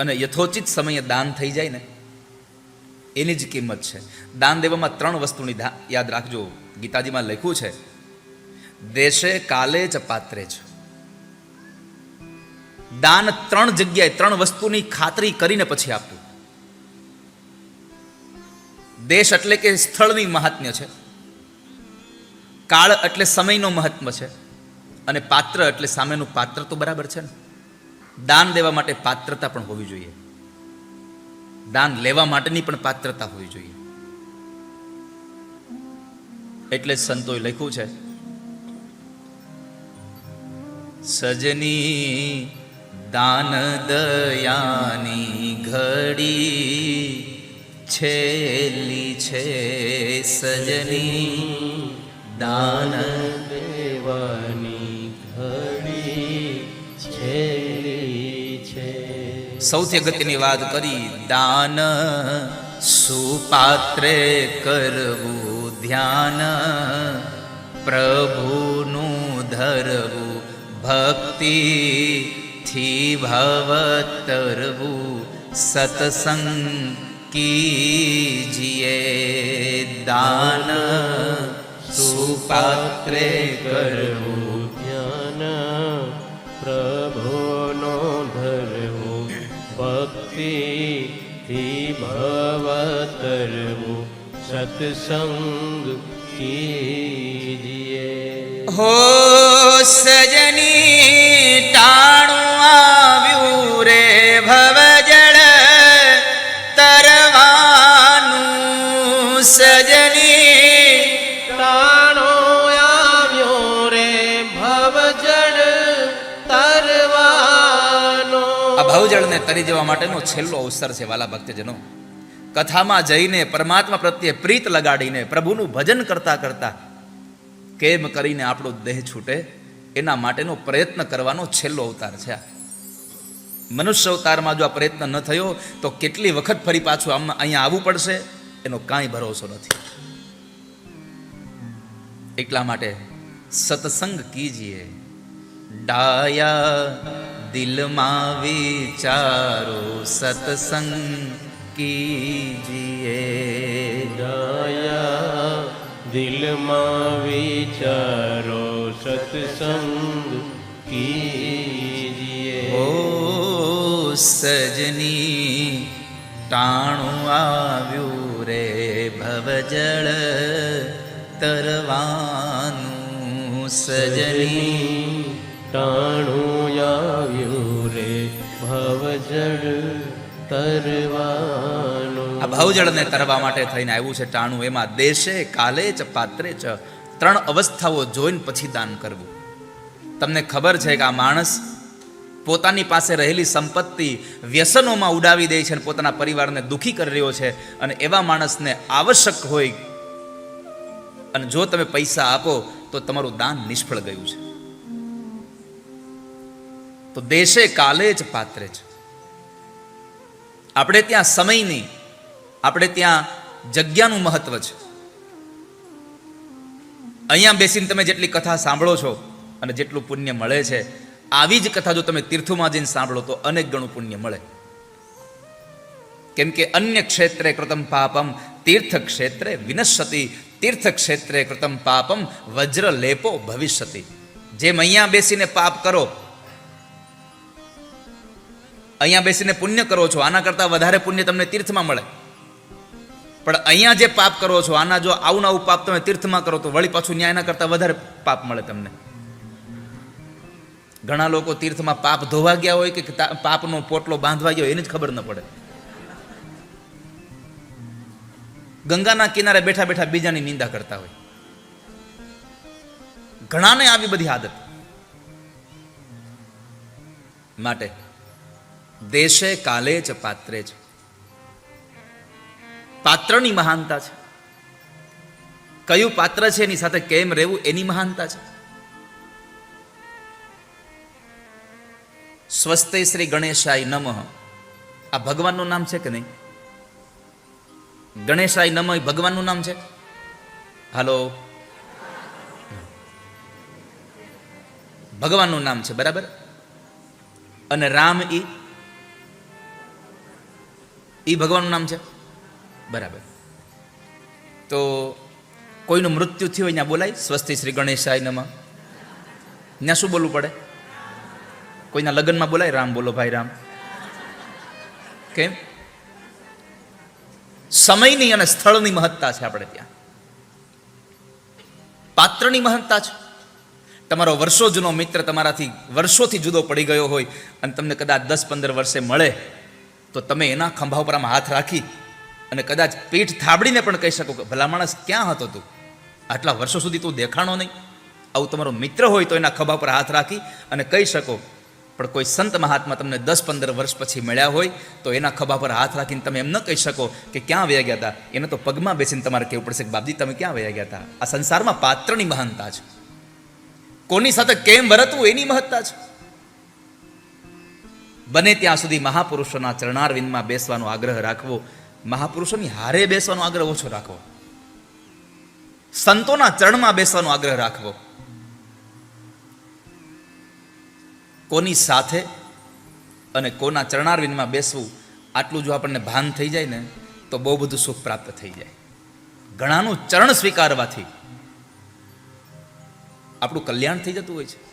અને યથોચિત સમયે દાન થઈ જાય ને, એની જ કિંમત છે. દાન દેવામાં ત્રણ વસ્તુની યાદ રાખજો. ગીતાજીમાં લખ્યું છે, દેશે કાલે જ પાત્રે જ. દાન ત્રણ જગ્યાએ ત્રણ વસ્તુની ખાતરી કરીને પછી આપવું. દેશ એટલે કે સ્થળની મહાત્મ્ય છે. કાળ એટલે સમયનો મહત્વ છે. અને પાત્ર એટલે સામેનું પાત્ર તો બરાબર છે ને. દાન દેવા માટે પાત્રતા પણ હોવી જોઈએ. દાન લેવા માટેની પણ પાત્રતા હોવી જોઈએ. એટલે જ સંતોએ લખ્યું છે, સજની દાન દયાની ઘડી છેલી છે સજની દાન દેવાની ઘડી છે સૌથી અગત્યની વાત કરી, દાન સુપાત્રે કરવું ધ્યાન. પ્રભુનું ધરવું ભક્તિ થી ભવતરવું સત્સંગ કીજીએ દાન સુપાત્રે કરવું ભક્તિ થી ભવતરવું સત્સંગ કીજીએ હો સજની ટાણું આવ્યું રે ભવજળ તરવાનું સજની ભવજળને તરી જવા માટેનો છેલ્લો અવસર છે, વાલા ભક્તજનો. કથામાં જઈને પરમાત્મા પ્રત્યે પ્રીત લગાડીને પ્રભુનું ભજન કરતા કરતા કેમ કરીને આપણો દેહ છૂટે, એના માટેનો પ્રયત્ન કરવાનો છેલ્લો અવતાર છે મનુષ્ય અવતારમાં જો આ પ્રયત્ન ન થયો, તો કેટલી વખત ફરી પાછું આમ અહીંયા આવવું પડશે? એનો કાંઈ ભરોસો નથી. એટલા માટે સત્સંગ કીજીએ. ડાયા દિલમાં વિચારો સત્સંગ કીજીએ દયા દિલમાં વિચારો સત્સંગ કીજીએ ઓ સજની ટાણું આવ્યું રે ભવજળ તરવાનું સજની ટાણું આવ્યું રે, ભવજળ તરવાનું. આ ભવજળને તરવા માટે થઈને આવ્યું છે ટાણું. એમાં દેશે, કાલે ચ પાત્રે ચ ત્રણ અવસ્થાઓ જોઈને પછી દાન કરવું. તમને ખબર છે કે આ માણસ પોતાની પાસે રહેલી સંપત્તિ વ્યસનોમાં ઉડાવી દે છે અને પોતાના પરિવારને દુખી કરી રહ્યો છે અને એવા માણસને આવશ્યક હોય અને જો તમે પૈસા આપો તો તમારું દાન નિષ્ફળ ગયું છે. તો દેશે કાલે જ પાત્રે છે. આપણે ત્યાં સમયની આપણે ત્યાં જગ્યાનું મહત્વ છે. અહીંયા બેસીને તમે જેટલી કથા સાંભળો છો અને જેટલું પુણ્ય મળે છે, આવી જ કથા જો તમે તીર્થોમાં જઈને સાંભળો તો અનેક ગણું પુણ્ય મળે. કેમ કે અન્ય ક્ષેત્રે કૃતમ પાપમ તીર્થ ક્ષેત્રે વિનશ્યતિ તીર્થ ક્ષેત્રે કૃતમ પાપમ વજ્ર લેપો ભવિષ્યતિ. જેમ અહીંયા બેસીને પાપ કરો અહીંયા બેસીને પુણ્ય કરો છો. આના કરતાં વધારે પુણ્ય તમને તીર્થમાં મળે. પણ અહીંયા જે પાપ કરો છો, આના જો આવું આવું પાપ તમે તીર્થમાં કરો, તો વળી પાછું ન્યાયના કરતાં વધારે પાપ મળે તમને. ઘણા લોકો તીર્થમાં પાપ ધોવા ગયા હોય કે પાપનો પોટલો બાંધવા ગયો એની જ ખબર ન પડે. ગંગાના કિનારે બેઠા બેઠા બીજાની નિંદા કરતા હોય. ઘણાને આવી બધી આદત. માટે દેશે કાલે જ પાત્રે જ પાત્રની મહાનતા છે. કયું પાત્ર છે એની સાથે કેમ રહેવું એની મહાનતા છે. સ્વસ્તે શ્રી ગણેશાય નમઃ. આ ભગવાનનું નામ છે કે નહીં? ગણેશાય નમઃ ભગવાનનું નામ છે? હાલો. ભગવાનનું નામ છે, બરાબર? અને રામ ઈ એ ભગવાનનું નામ છે? બરાબર. તો કોઈનું મૃત્યુ થયું હોય ત્યાં બોલાય? સ્વસ્તિ શ્રી ગણેશાય નમઃ. ત્યાં શું બોલવું પડે? કોઈના લગ્નમાં બોલાય? રામ બોલો ભાઈ રામ. કેમ? સમયની અને સ્થળની મહત્તા છે આપણે ત્યાં. પાત્રની મહત્તા છે. તમારો વર્ષો જૂનો મિત્ર તમારાથી વર્ષોથી જુદો પડી ગયો હોય અને તમને કદાચ દસ પંદર વર્ષે મળે. તો તમે એના ખંભા ઉપર આમ હાથ રાખી અને કદાચ પીઠ થાબડીને પણ કહી શકો કે ભલા માણસ ક્યાં હતો તું? આટલા વર્ષો સુધી તું દેખાણો નહીં. આવું તમારો મિત્ર હોય તો એના ખભા પર હાથ રાખી અને કહી શકો. પણ કોઈ સંત મહાત્મા તમને દસ પંદર વર્ષ પછી મળ્યા હોય તો એના ખભા પર હાથ રાખીને તમે એમ ન કહી શકો કે ક્યાં વયા ગયા હતા એને તો પગમાં બેસીને તમારે કહેવું પડશે કે બાપજી, તમે ક્યાં વયા ગયા હતા આ સંસારમાં પાત્રની મહાનતા છે. કોની સાથે કેમ વરતવું એની મહત્તા છે. બને ત્યાં સુધી મહાપુરુષોના ચરણારવિંદમાં બેસવાનો આગ્રહ રાખવો, મહાપુરુષોની હારે બેસવાનો આગ્રહ ઓછો રાખવો. સંતોના ચરણમાં બેસવાનો આગ્રહ રાખવો. કોની સાથે અને કોના ચરણારવિંદમાં બેસવું, આટલું જો આપણને ભાન થઈ જાય ને, તો બહુ બધું સુખ પ્રાપ્ત થઈ જાય. ઘણાનું ચરણ સ્વીકારવાથી આપણું કલ્યાણ થઈ જતું હોય છે.